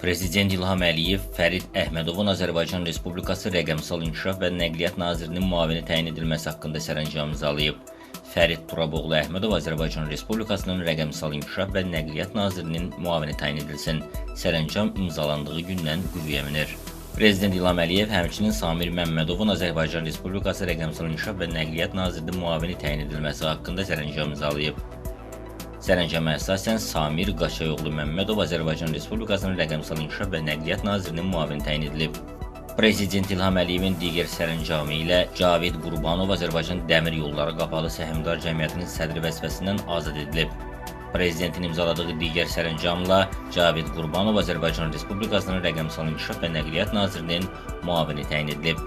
Prezident İlham Əliyev Fərid Əhmədovun Azərbaycan Respublikası Rəqəmsal İnkişaf və Nəqliyyat Nazirinin müavini təyin edilməsi haqqında sərəncam imzalayıb. Fərid Turaboğlu Əhmədov Azərbaycan Respublikasının Rəqəmsal İnkişaf və Nəqliyyat Nazirinin müavini təyin edilsin. Sərəncam imzalandığı gündən qüvvəyə minir. Prezident İlham Əliyev həmçinin Samir Məmmədovun Azərbaycan Respublikası Rəqəmsal İnkişaf və Nəqliyyat Nazirinin müavini təyin edilməsi haqqında sərəncam imzalayıb. Sərəncama əsasən Samir Qaçayoğlu Məmmədov Azərbaycan Respublikasının Rəqəmsal İnkişaf və Nəqliyyat Nazirinin müavini təyin edilib. Prezident İlham Əliyevin digər sərəncamı ilə Cavid Qurbanov Azərbaycan Dəmir Yolları Qapalı Səhmdar Cəmiyyətinin sədri vəzifəsindən azad edilib. Prezidentin imzaladığı digər sərəncamla Cavid Qurbanov Azərbaycan Respublikasının Rəqəmsal İnkişaf və Nəqliyyat Nazirinin müavini təyin edilib.